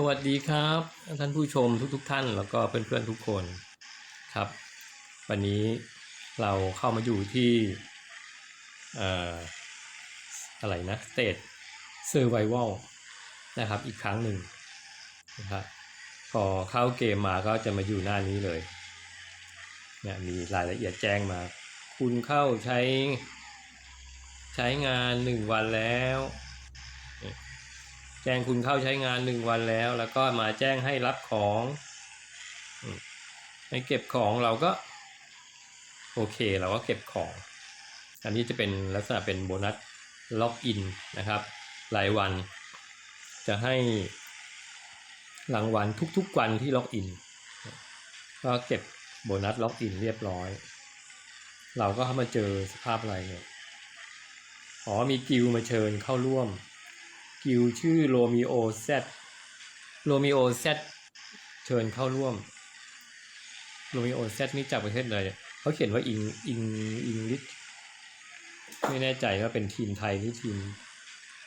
สวัสดีครับ ท่านผู้ชมทุกๆทท่านแล้วก็เพื่อนๆทุกคนครับ วันนี้เราเข้ามาอยู่ที่ออะไรนะ State Survival นะครับอีกครั้งหนึ่งนะครับพอเข้าเกมมาก็จะมาอยู่หน้านี้เลยเนี่ยมีรายละเอียดแจ้งมา คุณเข้าใช้ ใช้งานหนึ่งวันแล้ว จ้งคุณเข้าใช้งานหนึ่งวันแล้ว แล้วก็มาแจ้งให้รับของให้เก็บของเราก็ โอเคเราก็เก็บของ อันนี้จะเป็นลักษณะเป็นโบนัสล็อกอินนะครับ รายวัน จะให้รางวัลทุกๆวันที่ล็อกอิน ก็เก็บโบนัสล็อกอินเรียบร้อย เราก็เข้ามาเจอสภาพอะไรเนี่ย อ๋อมีกิวมาเชิญเข้าร่วม กิวชื่อโรมิโอแซดโรมิโอแซดเชิญเข้าร่วมโรมิโอแซดนี่จากประเทศอะไรเนี่ยเขาเขียนว่าอิงอิงอิงลิชไม่แน่ใจว่าเป็นทีมไทยหรือทีม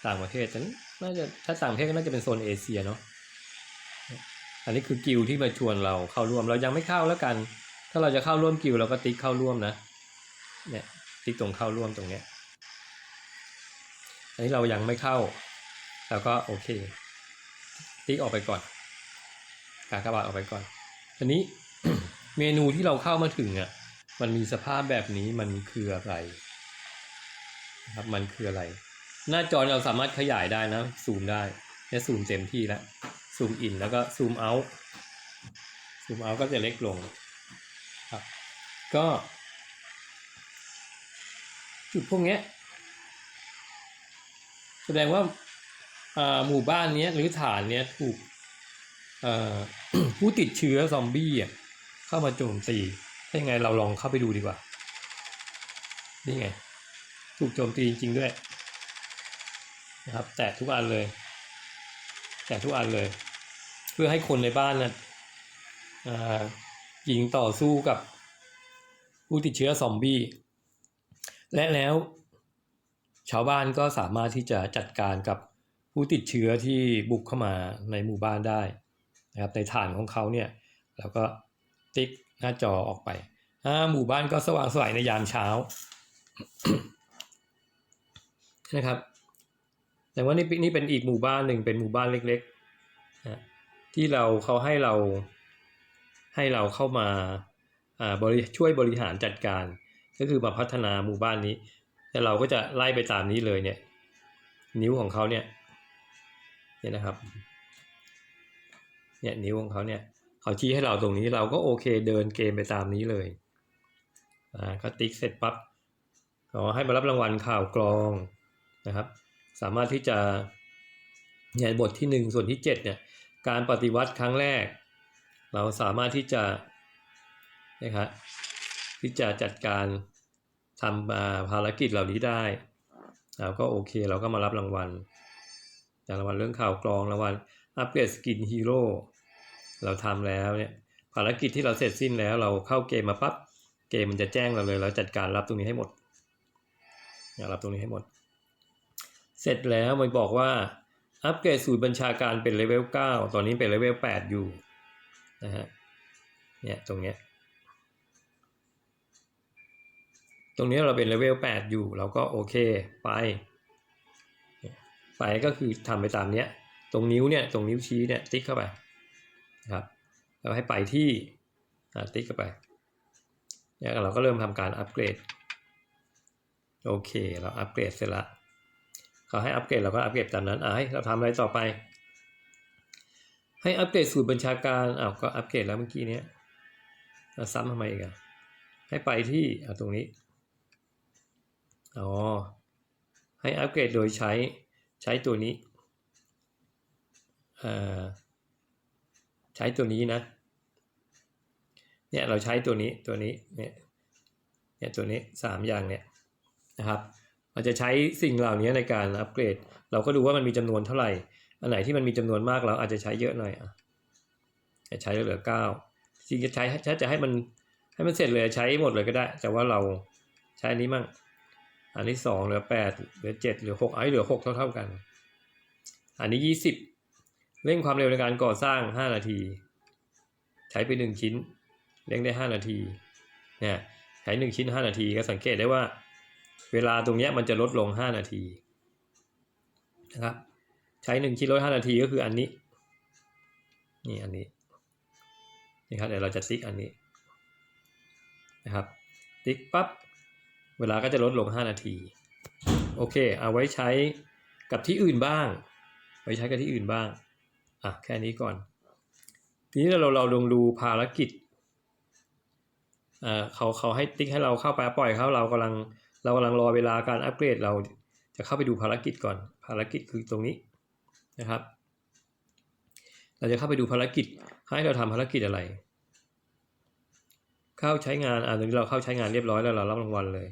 ต่างประเทศแต่น่าจะถ้าต่างประเทศก็น่าจะเป็นโซนเอเชียเนาะอันนี้คือกิวที่มาชวนเราเข้าร่วมเรายังไม่เข้าแล้วกัน ถ้าเราจะเข้าร่วมกิวเราก็ติ๊กเข้าร่วมนะเนี่ยติ๊กตรงเข้าร่วมตรงเนี้ยอันนี้เรายังไม่เข้า แล้วก็โอเค ติ๊กออกไปก่อนกากบาทออกไปก่อนทีนี้เมนูที่เราเข้ามาถึงอะ มันมีสภาพแบบนี้มันคืออะไรนะครับมันคืออะไร หน้าจอเราสามารถขยายได้นะซูมได้เนี่ยซูมเต็มที่แล้วซูมอินแล้วก็ซูมเอาท์ซูมเอาท์ก็จะเล็กลงครับก็ จุดพวกนี้แสดงว่า หมู่บ้านนี้หรือฐานนี้ถูกผู้ติดเชื้อซอมบี้เข้ามาโจมตีถ้ายังไงเราลองเข้าไปดูดีกว่า นี่ไง ถูกโจมตีจริงๆด้วยนะครับ แตกทุกอันเลย แตกทุกอันเลย เพื่อให้คนในบ้านนะอ่ายิงต่อสู้กับผู้ติดเชื้อซอมบี้ และแล้วชาวบ้านก็สามารถที่จะจัดการกับ ผู้ติดเชื้อที่บุกเข้ามาในหมู่บ้านได้นะครับในฐานของเขาเนี่ยแล้วก็ติ๊กหน้าจอออกไปอ่าหมู่บ้านก็สว่างสวยในยามเช้านะครับ แต่ว่านี่เป็นนี่เป็นอีกหมู่บ้านหนึ่งเป็นหมู่บ้านเล็กๆนะที่เราเขาให้เราให้เราเข้ามาอ่าบริช่วยบริหารจัดการ ก็คือมาพัฒนาหมู่บ้านนี้แล้วเราก็จะไล่ไปตามนี้เลยเนี่ย นิ้วของเขาเนี่ย เนี่ยนะครับเนี่ยนิ้วของเขาเนี่ยเขาชี้ให้เราตรงนี้เราก็โอเคเดินเกมไปตามนี้เลยอ่าก็ติ๊กเสร็จปั๊บขอให้มารับรางวัลข่าวกรองนะครับ สามารถที่จะเนี่ยบทที่หนึ่งส่วนที่เจ็ดเนี่ยการปฏิวัติครั้งแรก เราสามารถที่จะนะครับที่จะจัดการทำภารกิจเหล่านี้ได้เราก็โอเคเราก็มารับรางวัล อย่างรางวัลเรื่องข่าวกรองรางวัลอัปเกรดสกินฮีโร่เราทำแล้วเนี่ยภารกิจที่เราเสร็จสิ้นแล้วเราเข้าเกมมาปั๊บเกมมันจะแจ้งเราเลย เราจัดการรับตรงนี้ให้หมดอยากรับตรงนี้ให้หมด เสร็จแล้วมันบอกว่าอัปเกรดสูตรบัญชาการเป็นเลเวล9ตอนนี้เป็นเลเวล8อยู่นะฮะเนี่ยตรงเนี้ยตรงนี้เราเป็นเลเวล8อยู่เราก็โอเคไป ไปก็คือทำไปตามเนี้ย ตรงนิ้วเนี่ยตรงนิ้วชี้เนี่ยติ๊กเข้าไปนะครับเราให้ไปที่ติ๊กเข้าไปเนี่ยเราก็เริ่มทำการอัปเกรดโอเคเราอัปเกรดเสร็จละเขาให้อัปเกรดเราก็อัปเกรดตามนั้นอะให้เราทำอะไรต่อไป ให้อัปเกรดสูตรบัญชาการอ้าวก็อัปเกรดแล้วเมื่อกี้เนี้ยเราซ้ำทำไมอีกอะให้ไปที่อะตรงนี้อ๋อให้อัปเกรดโดยใช้ ใช้ตัวนี้ใช้ตัวนี้นะเนี่ยเราใช้ตัวนี้ตัวนี้เนี่ยเนี่ยตัวนี้สามอย่างเนี่ยนะครับเราจะใช้สิ่งเหล่านี้ในการอัปเกรด เราก็ดูว่ามันมีจำนวนเท่าไหร่ อันไหนที่มันมีจำนวนมากเราอาจจะใช้เยอะหน่อยอะจะใช้เหลือเก้าจริงจะใช้ถ้จะให้มันให้มันเสร็จเลยใช้หมดเลยก็ได้ แต่ว่าเราใช้อันนี้มั่ง อันที่สองเหลือแปดเหลือเจ็ดเหลือหกไอ้เหลือหกเท่าเท่ากัน อันนี้ยี่สิบเร่งความเร็วในการก่อสร้าง5นาที ใช้ไป1ชิ้นเร่งได้5นาทีเนี่ยใช้1ชิ้น5นาทีก็สังเกตได้ว่า เวลาตรงเนี้ยมันจะลดลง5นาทีนะครับใช้1ชิ้นลด5นาทีก็คืออันนี้นี่อันนี้นี่ครับเดี๋ยวเราจะติ๊กอันนี้นะครับติ๊กปั๊บ เวลาก็จะลดลง 5 นาที โอเค เอาไว้ใช้กับที่อื่นบ้าง ไว้ใช้กับที่อื่นบ้าง อะ แค่นี้ก่อน ทีนี้เราเราลองดูภารกิจอ่าเขาเขาให้ติ๊กให้เราเข้าไปปล่อยเขาเรากำลังเรากำลังรอเวลาการอัปเกรดเราจะเข้าไปดูภารกิจก่อน ภารกิจคือตรงนี้นะครับ เราจะเข้าไปดูภารกิจ ให้เราทำภารกิจอะไร เข้าใช้งานอ่าตรงนี้เราเข้าใช้งานเรียบร้อยแล้วเรารับรางวัลเลย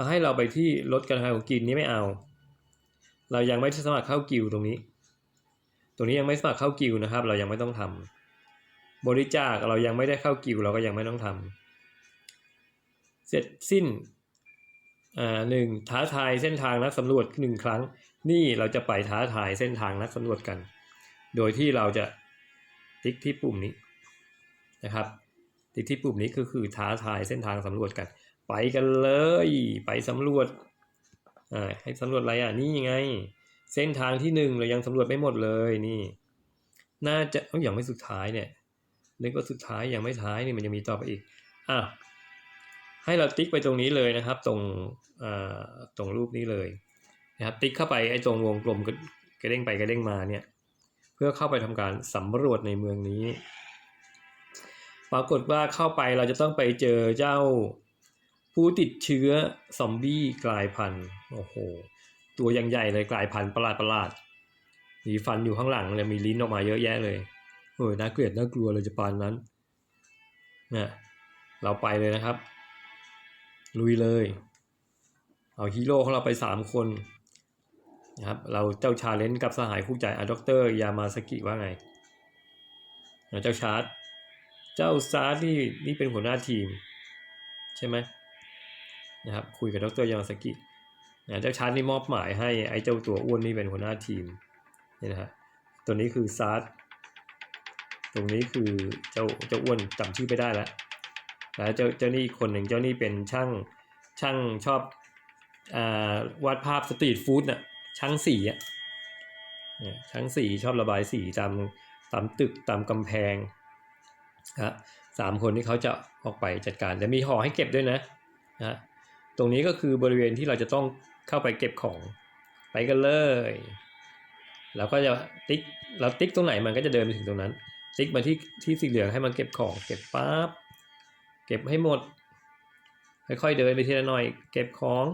เขาให้เราไปที่ลดการทำของกินนี้ไม่เอา เรายังไม่สมัครเข้ากิวตรงนี้ ตรงนี้ยังไม่สมัครเข้ากิวนะครับ เรายังไม่ต้องทำบริจาคเรายังไม่ได้เข้ากิวเราก็ยังไม่ต้องทำเสร็จสิ้นอ่าหนึ่งท้าทายเส้นทางนักสำรวจหนึ่งครั้ง นี่เราจะไปท้าทายเส้นทางนักสำรวจกัน โดยที่เราจะติ๊กที่ปุ่มนี้นะครับ ติ๊กที่ปุ่มนี้ก็คือท้าทายเส้นทางสำรวจกัน ไปกันเลย ไปสำรวจอ่าให้สำรวจอะไรอะนี่ไง เส้นทางที่หนึ่งเรายังสำรวจไม่หมดเลยนี่ น่าจะเอ้ยยังไม่สุดท้ายเนี่ยนึกว่าสุดท้ายยังไม่ท้ายนี่มันยังมีต่อไปอีกอะให้เราติ๊กไปตรงนี้เลยนะครับ ตรงอ่าตรงรูปนี้เลยนะครับติ๊กเข้าไปไอ้ตรงวงกลมกระกระเด้งไปกระเด้งมาเนี่ย เพื่อเข้าไปทำการสำรวจในเมืองนี้ ปรากฏว่าเข้าไปเราจะต้องไปเจอเจ้า ผู้ติดเชื้อซอมบี้กลายพันธุ์โอ้โห ตัวยังใหญ่เลยกลายพันธุ์ประหลาดประหลาดมีฟันอยู่ข้างหลังเลยมีลิ้นออกมาเยอะแยะเลยโอ้ยน่าเกลียดน่ากลัวเลยจะปานนั้นเนี่ยเราไปเลยนะครับ ลุยเลย เอาฮีโร่ของเราไปสามคนนะครับ เราเจ้าชาเลนจ์กับสหายคู่ใจอะด็อกเตอร์ยามาสกิว่าไงเจ้าชาร์ตเจ้าซาร์ตนี่นี่เป็นหัวหน้าทีม ใช่ไหม นะครับคุยกับดรยามาสกินะเจ้าชาร์ตนี่มอบหมายให้ไอ้เจ้าตัวอ้วนนี่เป็นหัวหน้าทีมนี่นะฮะตัวนี้คือซาร์ตตรงนี้คือเจ้าเจ้าอ้วนจำชื่อไม่ได้แล้วแล้วเจ้าเจ้านี่คนหนึ่งเจ้านี่เป็นช่างช่างชอบอ่าวาดภาพสตรีทฟู้ดน่ะช่างสีอะเนี่ยช่างสีชอบระบายสีตามตามตึกตามกำแพงนะสามคนที่เขาจะออกไปจัดการแต่มีห่อให้เก็บด้วยนะนะ ตรงนี้ก็คือบริเวณที่เราจะต้องเข้าไปเก็บของ ไปกันเลยเราก็จะติ๊กเราติ๊กตรงไหนมันก็จะเดินไปถึงตรงนั้น ติ๊กมาที่ที่สีเหลืองให้มันเก็บของ เก็บปั๊บเก็บให้หมด ค่อยๆเดินไปทีละหน่อย เก็บของ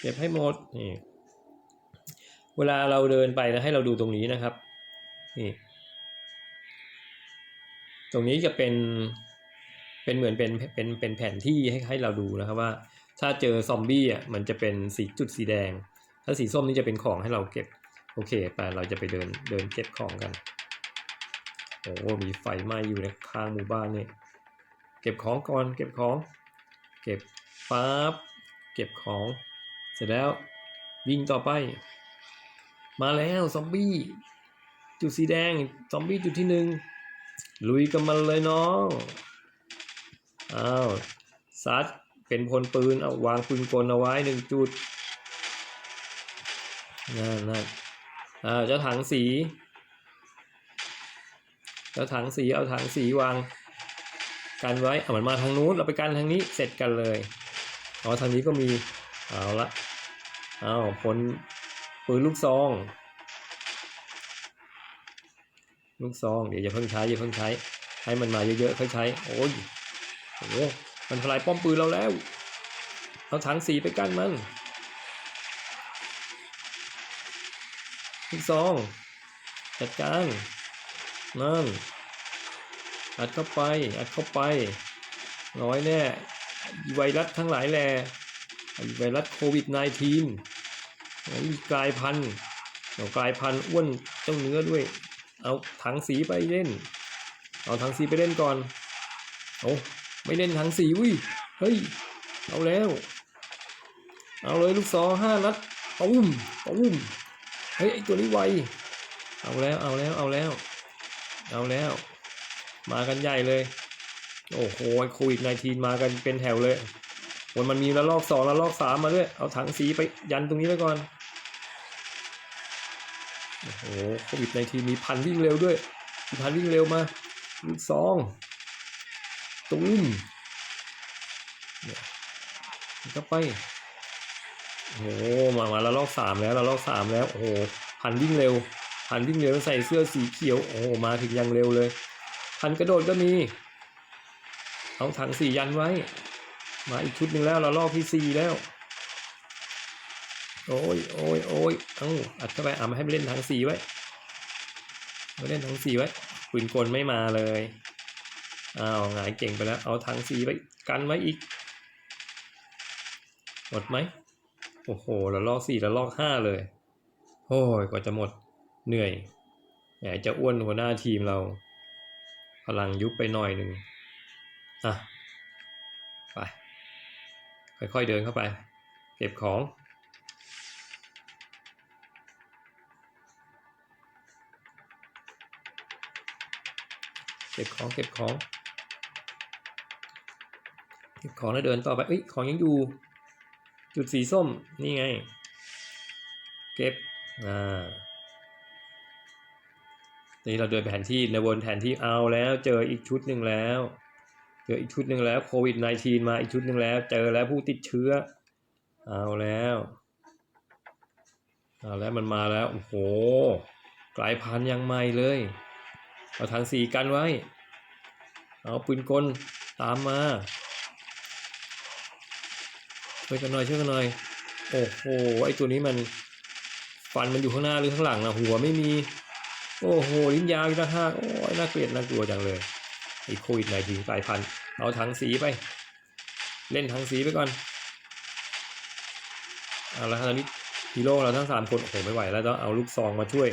เก็บให้หมดนี่เวลาเราเดินไปนะให้เราดูตรงนี้นะครับนี่ตรงนี้จะเป็น เป็นเหมือนเป็นเป็นเป็นแผนที่ให้ให้เราดูนะครับว่า ถ้าเจอซอมบี้อะมันจะเป็นสีจุดสีแดง ถ้าสีส้มนี่จะเป็นของให้เราเก็บ โอเคไปเราจะไปเดินเดินเก็บของกันโอ้มีไฟไหม้อยู่ในข้างหมู่บ้านเนี่ยเก็บของก่อนเก็บของ เก็บปั๊บเก็บของ เสร็จแล้วยิงต่อไป มาแล้วซอมบี้จุดสีแดงซอมบี้จุดที่หนึ่งลุยกันมันเลยน้อง อ้าวซัดเป็นพลปืนเอาวางปืนกลเอาไว้หนึ่งจุดนั่นนั่นอ่าเจ้าถังสีเจ้าถังสีเอาถังสีวางกันไว้เอามันมาทางนู้นเราไปกันทางนี้เสร็จกันเลยอ๋อทางนี้ก็มีเอาละเอาพลปืนลูกซองลูกซองเดี๋ยวอย่าเพิ่งใช้อย่าเพิ่งใช้ให้มันมาเยอะๆค่อยใช้โอ้ย โอ้โหมันทลายป้อมปืนเราแล้ว เอาถังสีไปกั้นมันลูกซอง จัดการนั่น อัดเข้าไป อัดเข้าไปน้อยแน่ไวรัสทั้งหลายแหล่ไวรัสโควิด -19 มันมีกลายพันธุ์เอากลายพันธุ์อ้วนเจ้าเนื้อด้วย เอาถังสีไปเล่น เอาถังสีไปเล่นก่อน โอ้ ไม่เล่นถังสีวิเฮ้ย เอาแล้ว เอาเลยลูกซอห้านัดตุ้มตุ้มเฮ้ยไอตัวนี้ไว เอาแล้วเอาแล้วเอาแล้ว เอาแล้ว มากันใหญ่เลย โอ้โหโควิด -19 มากันเป็นแถวเลยวันมันมีระลอกสองระลอกสามมาด้วย เอาถังสีไปยันตรงนี้ไว้ก่อน โอ้โหโควิด -19 มีพันวิ่งเร็วด้วย พันวิ่งเร็วมาลูกซอง ตุ้มเนี่ยก็ไปโอ้หมามาแล้วลอกสามแล้วแล้วลอกสามแล้ว โอ้โหพันวิ่งเร็ว พันวิ่งเร็วใส่เสื้อสีเขียว โอ้โหมาถึงยังเร็วเลย พันกระโดดก็มี เอาถังสียันไว้ มาอีกชุดหนึ่งแล้วเราลอกที่สี่แล้ว โอ้ยโอ้ยโอ้ยเอ้าอัดเข้าไปอะมาให้ไปเล่นถังสีไว้มาเล่นถังสีไว้ปืนกลไม่มาเลย อ้าวหงายเก่งไปแล้ว เอาถังสีไว้กันไว้อีก หมดไหม โอ้โหแล้วลอกสี่แล้วลอกห้าเลย โอ้ยกว่าจะหมดเหนื่อยแหมจะอ้วนหัวหน้าทีมเราพลังยุบไปหน่อยหนึ่งอะ ไป ค่อยๆเดินเข้าไป เก็บของเก็บของเก็บของ ก็บของแล้วเดินต่อไปเอ้ยของยังอยู่ จุดสีส้มนี่ไง เก็บอ่านี่เราเดินไปแผนที่ในวนแผนที่เอาแล้ว เจออีกชุดหนึ่งแล้ว เจออีกชุดหนึ่งแล้วโควิด -19 มาอีกชุดหนึ่งแล้ว เจอแล้วผู้ติดเชื้อ เอาแล้วเอาแล้วมันมาแล้วโอ้โหกลายพันธุ์ยังใหม่เลยเอาทางสีกันไว้ เอาปืนกลตามมา ช่วยกันหน่อยช่วยกันหน่อยโอ้โหไอตัวนี้มันฟันมันอยู่ข้างหน้าหรือข้างหลังนะหัวไม่มี โอ้โหลิ้นยาวอีกนะฮะโอ้ยน่าเกลียดน่ากลัวจังเลยไอโควิดไหนถึงกลายพันธุ์เอาถังสีไป เล่นถังสีไปก่อนเอาละครตอนนี้ฮีโร่เราทั้งสามคนโอ้โหไม่ไหวแล้วต้องเอาลูกซองมาช่วย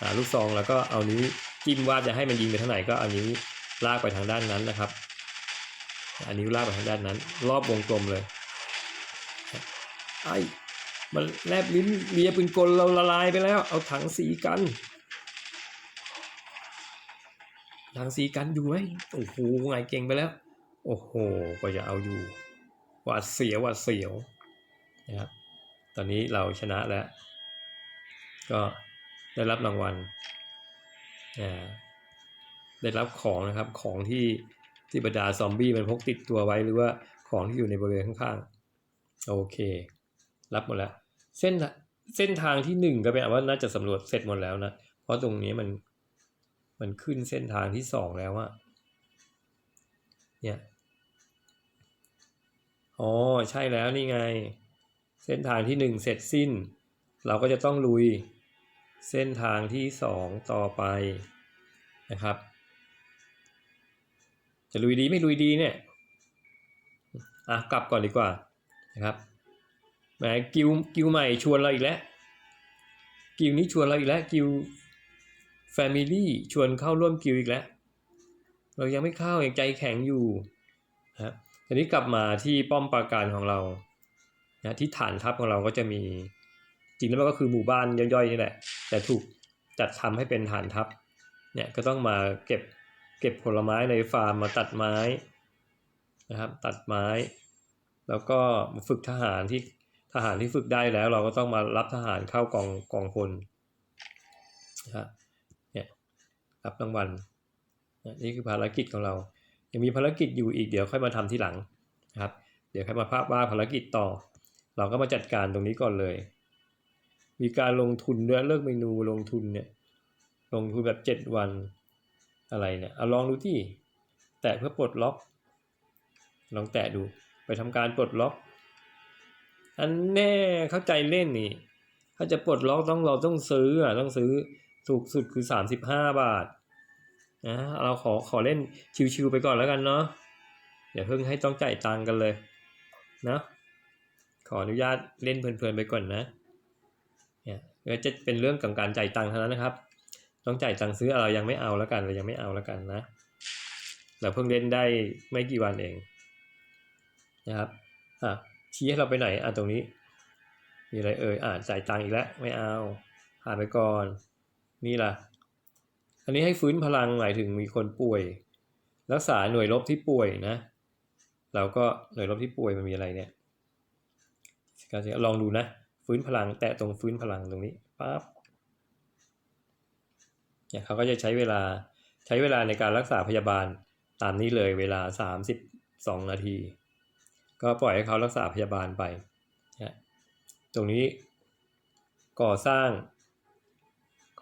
หาลูกซองแล้วก็เอานิ้วจิ้มว่าจะให้มันยิงไปทางไหนก็เอานิ้วลากไปทางด้านนั้นนะครับอันนิ้ลากไปทางด้านนั้น รอบวงกลมเลย ไอ้มันแลบลิ้นเลียปืนกลเราละลายไปแล้ว เอาถังสีกัน ถังสีกันอยู่ไหมโอ้โหไงเก่งไปแล้ว โอ้โหก็จะเอาอยู่หวาดเสียวหวาดเสียวนะครับตอนนี้เราชนะแล้ว ก็ได้รับรางวัลได้รับของนะครับของที่ที่บรรดาซอมบี้มันพกติดตัวไว้หรือว่าของที่อยู่ในบริเวณข้างๆ โอเค รับหมดแล้ว เส้นเส้นทางที่หนึ่งก็เป็นว่าน่าจะสำรวจเสร็จหมดแล้วนะ เพราะตรงนี้มันมันขึ้นเส้นทางที่สองแล้วอะเนี่ยอ๋อใช่แล้วนี่ไง เส้นทางที่หนึ่งเสร็จสิ้น เราก็จะต้องลุยเส้นทางที่สองต่อไปนะครับ จะลุยดีไม่ลุยดีเนี่ยอะกลับก่อนดีกว่านะครับ แหมกิวกิวใหม่ชวนเราอีกแล้ว กิวนี้ชวนเราอีกแล้ว กิวแฟมิลี่ชวนเข้าร่วมกิวอีกแล้ว เรายังไม่เข้ายังใจแข็งอยู่นะครับทีนี้กลับมาที่ป้อมปราการของเรานะที่ฐานทัพของเราก็จะมี จริงแล้วมันก็คือหมู่บ้านย่อยๆนี่แหละ แต่ถูกจัดทำให้เป็นฐานทัพ เนี่ยก็ต้องมาเก็บเก็บผลไม้ในฟาร์มมาตัดไม้นะครับ ตัดไม้ แล้วก็ฝึกทหารที่ ทหารที่ฝึกได้แล้วเราก็ต้องมารับทหารเข้ากองกองพลนะครับเนี่ยรับรางวัลนี่คือภารกิจของเรา ยังมีภารกิจอยู่อีกเดี๋ยวค่อยมาทำที่หลังนะครับ เดี๋ยวค่อยมาภาพว่าภารกิจต่อ เราก็มาจัดการตรงนี้ก่อนเลย มีการลงทุนด้วยเลิกเมนูลงทุนเนี่ยลงทุนแบบเจ็ดวันอะไรเนี่ยเอาลองดูที่ แตะเพื่อปลดล็อก ลองแตะดูไปทำการปลดล็อก อันแน่เข้าใจเล่นนี่ถ้าจะปลดล็อกต้องเราต้องซื้ออะต้องซื้อถูกสุดคือสามสิบห้าบาทนะเราขอขอเล่นชิวๆไปก่อนแล้วกันเนาะอย่าเพิ่งให้ต้องจ่ายตังกันเลยนะขออนุญาตเล่นเพลินๆไปก่อนนะเนี่ยก็จะเป็นเรื่องของการจ่ายตังค์เท่านั้นนะครับ ต้องจ่ายตังค์ซื้อเรายังไม่เอาแล้วกันเรายังไม่เอาแล้วกันนะเราเพิ่งเล่นได้ไม่กี่วันเองนะครับอะ ชี้ให้เราไปไหนอะตรงนี้ มีอะไรเอ่ยอ่าจ่ายตังค์อีกแล้วไม่เอาผ่านไปก่อน นี่ล่ะ อันนี้ให้ฟื้นพลังหมายถึงมีคนป่วย รักษาหน่วยรบที่ป่วยนะเราก็หน่วยรบที่ป่วยมันมีอะไรเนี่ยลองดูนะ ฟื้นพลังแตะตรงฟื้นพลังตรงนี้ปั๊บเนี่ยเขาก็จะใช้เวลาใช้เวลาในการรักษาพยาบาลตามนี้เลยเวลาสามสิบสองนาที ก็ปล่อยให้เขารักษาพยาบาลไป ตรงนี้ก่อสร้าง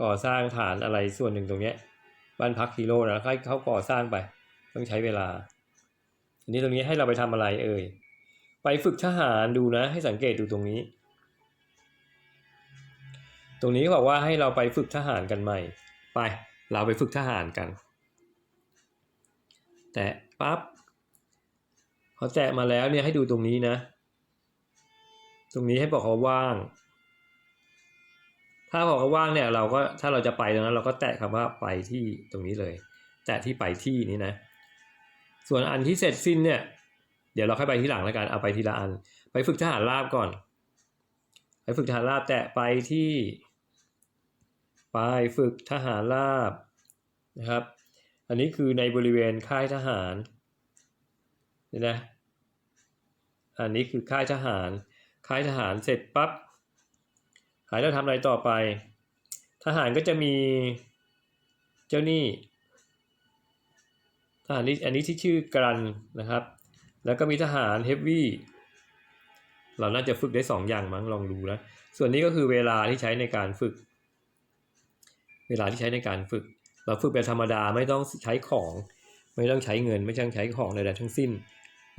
ก่อสร้างฐานอะไรส่วนหนึ่งตรงนี้บ้านพักฮีโร่นะให้เขาก่อสร้างไป ต้องใช้เวลาอันนี้ตรงนี้ให้เราไปทำอะไรเอ่ย ไปฝึกทหารดูนะ ให้สังเกตดูตรงนี้ ตรงนี้บอกว่าให้เราไปฝึกทหารกันใหม่ ไป เราไปฝึกทหารกัน แต่ปั๊บ พอแตะมาแล้วเนี่ยให้ดูตรงนี้นะ ตรงนี้ให้บอกเขาว่าง ถ้าบอกเขาว่างเนี่ยเราก็ถ้าเราจะไปตรงนั้นเราก็แตะคำว่าไปที่ตรงนี้เลย แตะที่ไปที่นี้นะ ส่วนอันที่เสร็จสิ้นเนี่ย เดี๋ยวเราค่อยไปที่หลังแล้วกันเอาไปทีละอัน ไปฝึกทหารราบก่อน ไปฝึกทหารราบแตะไปที่ ไปฝึกทหารราบนะครับ อันนี้คือในบริเวณค่ายทหาร นี่นะ อันนี้คือค่ายทหาร ค่ายทหารเสร็จปั๊บหายแล้วทำอะไรต่อไป ทหารก็จะมีเจ้าหนี้ทหารนี้อันนี้ที่ชื่อกรันนะครับ แล้วก็มีทหารเฮฟวี่เราน่าจะฝึกได้สองอย่างมั้งลองดูนะส่วนนี้ก็คือเวลาที่ใช้ในการฝึก เวลาที่ใช้ในการฝึก เราฝึกแบบธรรมดาไม่ต้องใช้ของ ไม่ต้องใช้เงิน ไม่ต้องใช้ของใดๆทั้งสิ้น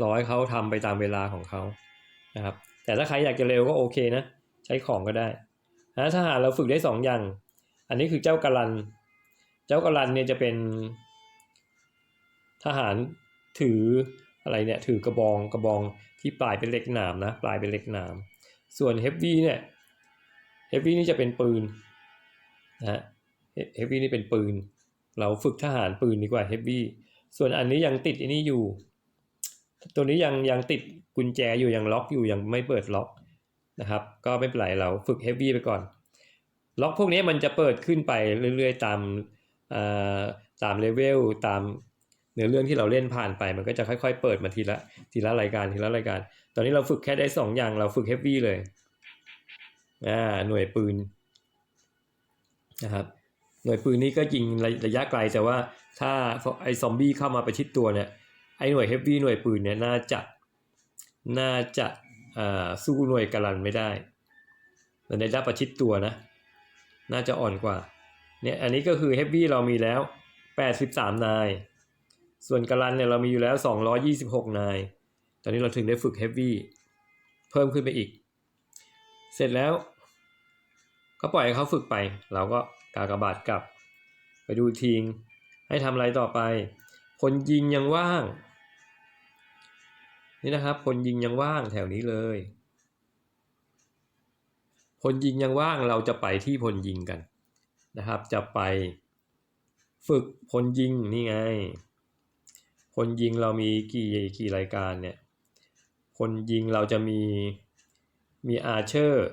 รอให้เขาทำไปตามเวลาของเขานะครับ แต่ถ้าใครอยากจะเร็วก็โอเคนะ ใช้ของก็ได้นะทหารเราฝึกได้สองอย่าง อันนี้คือเจ้ากรัน เจ้ากรันเนี่ยจะเป็นทหารถืออะไรเนี่ยถือกระบองกระบองที่ปลายเป็นเหล็กหนามนะปลายเป็นเหล็กหนาม ส่วนเฮฟวี่เนี่ยเฮฟวี่นี่จะเป็นปืนนะฮะเฮฟวี่นี่เป็นปืน เราฝึกทหารปืนดีกว่าเฮฟวี่ส่วนอันนี้ยังติดอันนี้อยู่ ตัวนี้ยังยังติดกุญแจอยู่ยังล็อกอยู่ยังไม่เปิดล็อกนะครับ ก็ไม่เป็นไรเราฝึกเฮฟวี่ไปก่อน ล็อกพวกนี้มันจะเปิดขึ้นไปเรื่อยๆ ตามตามเลเวลตามเนื้อเรื่องที่เราเล่นผ่านไป มันก็จะค่อยๆ เปิดมาทีละทีละรายการทีละรายการ ตอนนี้เราฝึกแค่ได้สองอย่างเราฝึกเฮฟวี่เลยอ่าหน่วยปืนนะครับหน่วยปืนนี้ก็ยิงระยะไกลแต่ว่าถ้าไอซอมบี้เข้ามาประชิดตัวเนี่ย ไอ้หน่วยเฮฟวี่หน่วยปืนเนี่ยน่าจะน่าจะอ่าสู้หน่วยกรันไม่ได้แต่ในด้านประชิดตัวนะ น่าจะอ่อนกว่าเนี่ยอันนี้ก็คือเฮฟวี่เรามีแล้ว 83 นาย ส่วนกรันเนี่ยเรามีอยู่แล้ว 226 นาย ตอนนี้เราถึงได้ฝึกเฮฟวี่เพิ่มขึ้นไปอีก เสร็จแล้ว ก็ปล่อยให้เขาฝึกไป เราก็กากบาดกลับ ไปดูทีงให้ทำอะไรต่อไป คนยิงยังว่าง นี่นะครับ คนยิงยังว่างแถวนี้เลยพลยิงยังว่างเราจะไปที่พลยิงกันนะครับ จะไปฝึกพลยิงนี่ไง พลยิงเรามีกี่กี่รายการเนี่ยพลยิงเราจะมีมีอาร์เชอร์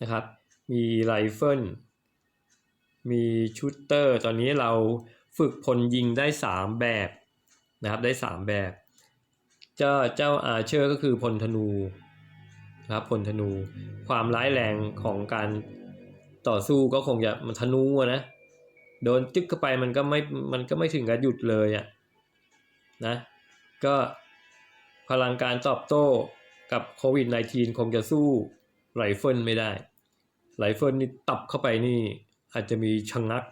นะครับ มีไรเฟิล มีชูตเตอร์ ตอนนี้เราฝึกพลยิงได้ 3 แบบนะครับ ได้ 3 แบบ เจ้าเจ้าอาเชอร์ก็คือพลธนูนะครับพลธนู ความร้ายแรงของการต่อสู้ก็คงจะมันธนูนะโดนจึ๊กเข้าไปมันก็ไม่มันก็ไม่ถึงกับหยุดเลยอะ่ะนะก็พลังการตอบโต้กับโควิด -19 คงจะสู้ไรเฟิลไม่ได้ไรเฟิลนี่ตับเข้าไปนี่อาจจะมีชะงงัก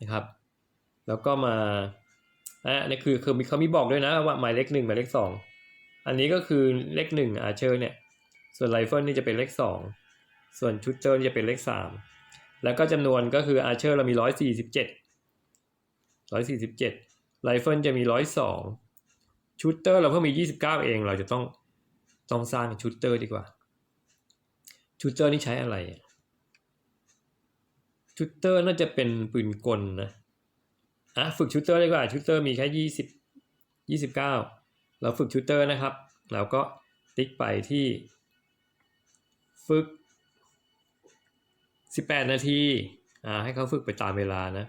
นะครับ แล้วก็มา อันนี้คือคือมีเขามีบอกด้วยนะว่าหมายเลขหนึ่งหมายเลขสองอันนี้ก็คือเลขหนึ่งอาเชอร์เนี่ย ส่วนไรเฟิลนี่จะเป็นเลขสองส่วนชุดเตอร์จะเป็นเลขสามแล้วก็จำนวนก็คืออาเชอร์เรามีร้อยสี่สิบเจ็ดร้อยสี่สิบเจ็ดไรเฟิลจะมีร้อยสองชุดเตอร์เราเพิ่มมียี่สิบเก้าเอง เราจะต้องต้องสร้างชุดเตอร์ดีกว่าชุดเตอร์นี่ใช้อะไรชุดเตอร์น่าจะเป็นปืนกลนะ อะฝึกชุดเตอร์ดีกว่าชุดเตอร์มีแค่ยี่สิบยี่สิบเก้าเราฝึกชุดเตอร์นะครับ เราก็ติ๊กไปที่ ฝึก 18 นาทีอ่าให้เขาฝึกไปตามเวลานะ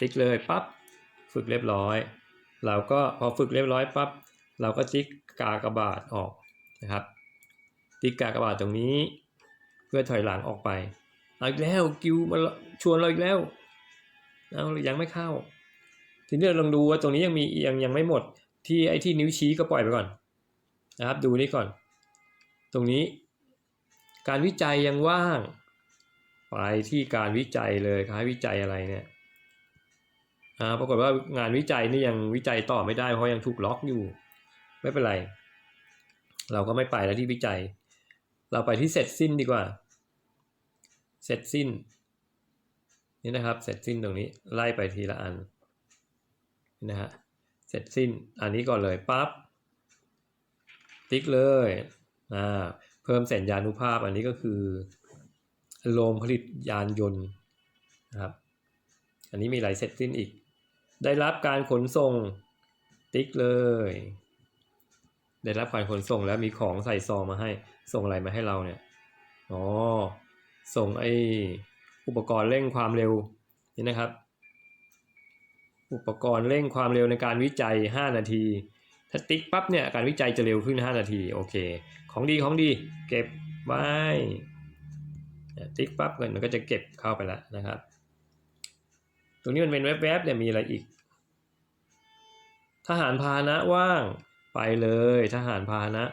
ติ๊กเลยปั๊บฝึกเรียบร้อย เราก็พอฝึกเรียบร้อยปั๊บเราก็ติ๊กกากระบาทออกนะครับ ติ๊กกากระบาทตรงนี้ เพื่อถอยหลังออกไปเอาอีกแล้วกิวมาชวนเราอีกแล้วเอายังไม่เข้า ทีนี้เราลองดูว่าตรงนี้ยังมียังยังไม่หมด ที่ไอ้ที่นิ้วชี้ก็ปล่อยไปก่อนนะครับ ดูนี่ก่อน ตรงนี้ การวิจัยยังว่าง ไปที่การวิจัยเลยครับวิจัยอะไรเนี่ยอ่าปรากฏว่างานวิจัยนี่ยังวิจัยต่อไม่ได้เพราะยังถูกล็อกอยู่ ไม่เป็นไร เราก็ไม่ไปแล้วที่วิจัย เราไปที่เสร็จสิ้นดีกว่า เสร็จสิ้นนี่นะครับ เสร็จสิ้นตรงนี้ไล่ไปทีละอัน นะฮะเสร็จสิ้นอันนี้ก่อนเลยปั๊บติ๊กเลยอ่าเพิ่มสัญญานุภาพอันนี้ก็คือโรงผลิตยานยนต์นะครับอันนี้มีหลายเสร็จสิ้นอีก ได้รับการขนส่งติ๊กเลย ได้รับการขนส่งแล้วมีของใส่ซองมาให้ส่งอะไรมาให้เราเนี่ยอ๋อส่งไออุปกรณ์เร่งความเร็วนี่นะครับ อุปกรณ์เร่งความเร็วในการวิจัย 5 นาที ถ้าติ๊กปั๊บเนี่ยการวิจัยจะเร็วขึ้น 5 นาทีโอเค ของดีของดีเก็บไว้ติ๊กปั๊บมันก็จะเก็บเข้าไปแล้วนะครับ ตรงนี้มันเป็นแวบๆเนี่ยมีอะไรอีก ทหารพาหนะว่างไปเลยทหารพาหนะ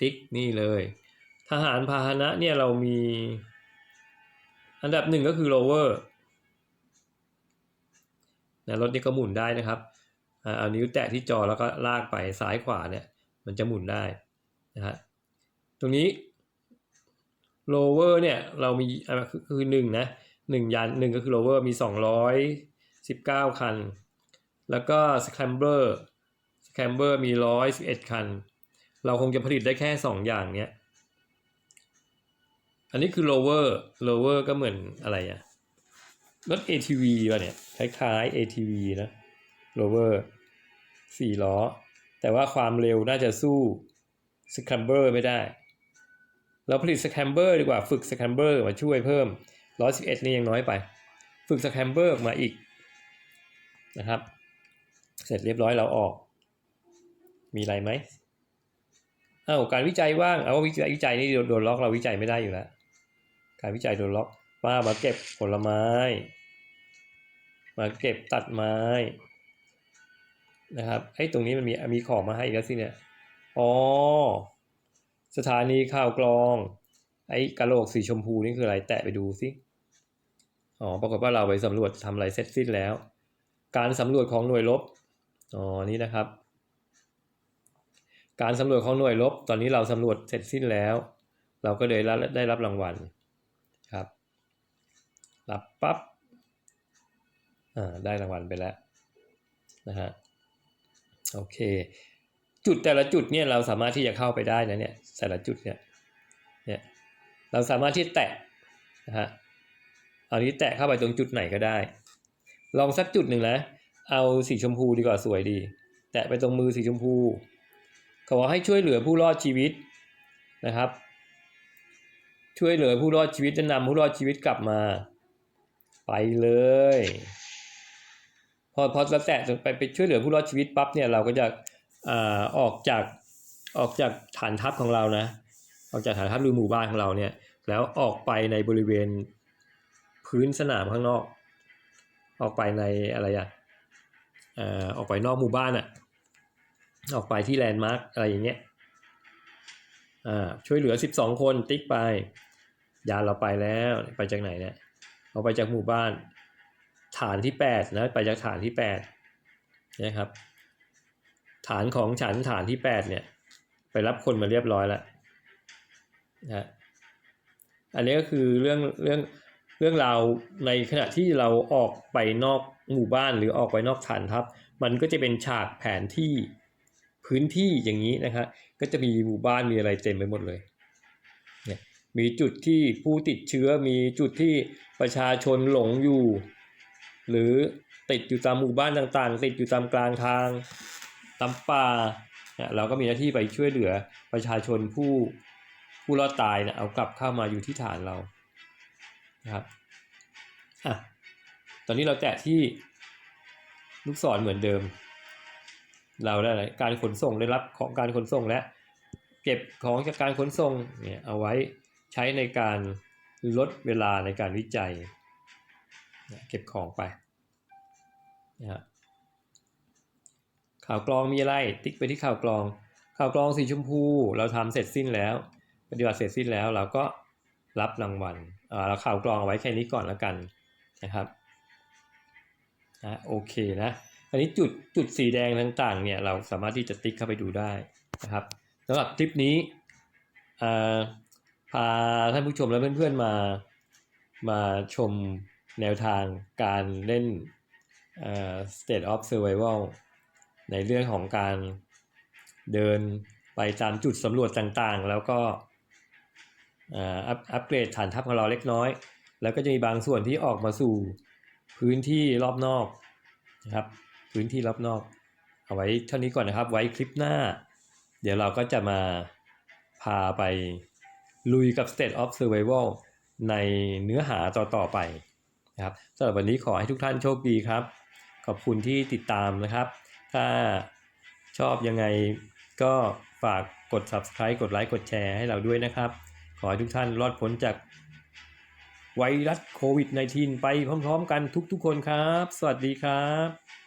ติ๊กนี่เลย ทหารพาหนะเนี่ยเรามี อันดับหนึ่งก็คือ lower นะรถนี่ก็หมุนได้นะครับเอานิ้วแตะที่จอแล้วก็ลากไปซ้ายขวาเนี่ยมันจะหมุนได้นะฮะตรงนี้ lower เนี่ยเรามีคือหนึ่งนะหนึ่งยานหนึ่งก็คือ lower มีสองร้อยสิบเก้าคัน แล้วก็ scrambler scrambler มีร้อยสิบเอ็ดคัน เราคงจะผลิตได้แค่สองอย่างเนี้ยอันนี้คือ lower lower ก็เหมือนอะไรอะ รถ ATV ป่ะเนี่ยคล้ายๆ ATV นะ lower สี่ล้อ แต่ว่าความเร็วน่าจะสู้ scrambler ไม่ได้ เราผลิต scrambler ดีกว่าฝึก scrambler มาช่วยเพิ่ม 111 นี่ยังน้อยไป ฝึก scrambler ออกมาอีกนะครับ เสร็จเรียบร้อยเราออก มีอะไรไหมอ้าวการวิจัยว่าง เอาวิจัยวิจัยนี่โดนล็อกเราวิจัยไม่ได้อยู่แล้ว การวิจัยโดนล็อก มามาเก็บผลไม้ มาเก็บตัดไม้ นะครับไอ้ตรงนี้มันมีมีของมาให้อีกแล้วสิเนี่ยอ๋อสถานีข่าวกรอง ไอ้กะโหลกสีชมพูนี่คืออะไรแตะไปดูสิอ๋อปรากฏว่าเราไปสำรวจทำอะไรเสร็จสิ้นแล้ว การสำรวจของหน่วยรบอ๋อนี่นะครับ การสำรวจของหน่วยรบตอนนี้เราสำรวจเสร็จสิ้นแล้ว เราก็เลยได้รับรางวัล รับปั๊บอ่าได้รางวัลไปแล้วนะฮะโอเค จุดแต่ละจุดเนี่ยเราสามารถที่จะเข้าไปได้นะเนี่ยแต่ละจุดเนี่ยเนี่ยเราสามารถที่แตะนะฮะเอานี้แตะเข้าไปตรงจุดไหนก็ได้ ลองสักจุดหนึ่งนะเอาสีชมพูดีกว่าสวยดี แตะไปตรงมือสีชมพูเขาบอกให้ช่วยเหลือผู้รอดชีวิตนะครับ ช่วยเหลือผู้รอดชีวิตจะนำผู้รอดชีวิตกลับมา ไปเลยพอพอเราแตะไปไปช่วยเหลือผู้รอดชีวิตปั๊บเนี่ยเราก็จะอ่าออกจากออกจากฐานทัพของเรานะออกจากฐานทัพหรือหมู่บ้านของเราเนี่ย แล้วออกไปในบริเวณพื้นสนามข้างนอก ออกไปในอะไรอะอ่อออกไปนอกหมู่บ้านอะออกไปที่แลนด์มาร์กอะไรอย่างเงี้ยอ่าช่วยเหลือสิบสองคนติ๊กไปยานเราไปแล้วไปจากไหนเนี่ย เอาไปจากหมู่บ้าน ฐานที่แปดนะไปจากฐานที่แปดนะครับ ฐานของฉันฐานที่แปดเนี่ยไปรับคนมาเรียบร้อยแล้วนะอันนี้ก็คือเรื่องเรื่องเรื่องราวในขณะที่เราออกไปนอกหมู่บ้านหรือออกไปนอกฐานทัพมันก็จะเป็นฉากแผนที่พื้นที่อย่างนี้นะครับก็จะมีหมู่บ้านมีอะไรเต็มไปหมดเลย มีจุดที่ผู้ติดเชื้อมีจุดที่ประชาชนหลงอยู่ หรือติดอยู่ตามหมู่บ้านต่างๆ ติดอยู่ตามกลางทางตามป่าเนี่ยเราก็มีหน้าที่ไปช่วยเหลือประชาชนผู้ผู้รอดตายเนี่ยเอากลับเข้ามาอยู่ที่ฐานเรานะครับอะตอนนี้เราแตะที่ลูกศรเหมือนเดิม เราได้อะไรการขนส่งได้รับของการขนส่งและ เก็บของจากการขนส่งเนี่ยเอาไว้ ใช้ในการลดเวลาในการวิจัย เก็บของไปนะครับข่าวกรองมีอะไร ติ๊กไปที่ข่าวกรอง ข่าวกรองสีชมพูเราทำเสร็จสิ้นแล้ว ปฏิบัติเสร็จสิ้นแล้วเราก็รับรางวัลเราข่าวกรองเอาไว้แค่นี้ก่อนแล้วกันนะครับนะโอเคนะอันนี้จุดจุดสีแดงต่างๆเนี่ยเราสามารถที่จะติ๊กเข้าไปดูได้นะครับสำหรับคลิปนี้อ่า พาท่านผู้ชมและเพื่อนๆมามาชมแนวทางการเล่นเอ่อ state of survival ในเรื่องของการเดินไปตามจุดสำรวจต่างๆ แล้วก็เอ่ออัพอัปเกรดฐานทัพของเราเล็กน้อย แล้วก็จะมีบางส่วนที่ออกมาสู่พื้นที่รอบนอกนะครับ พื้นที่รอบนอก เอาไว้เท่านี้ก่อนนะครับ ไว้คลิปหน้า เดี๋ยวเราก็จะมาพาไป ลุยกับ State of Survival ในเนื้อหาต่อๆไปนะครับสำหรับวันนี้ขอให้ทุกท่านโชคดีครับ ขอบคุณที่ติดตามนะครับ ถ้าชอบยังไงก็ฝากกด subscribe กดไลค์กดแชร์ให้เราด้วยนะครับ ขอให้ทุกท่านรอดพ้นจากไวรัสโควิด -19 ไปพร้อมๆ กันทุกๆคนครับ สวัสดีครับ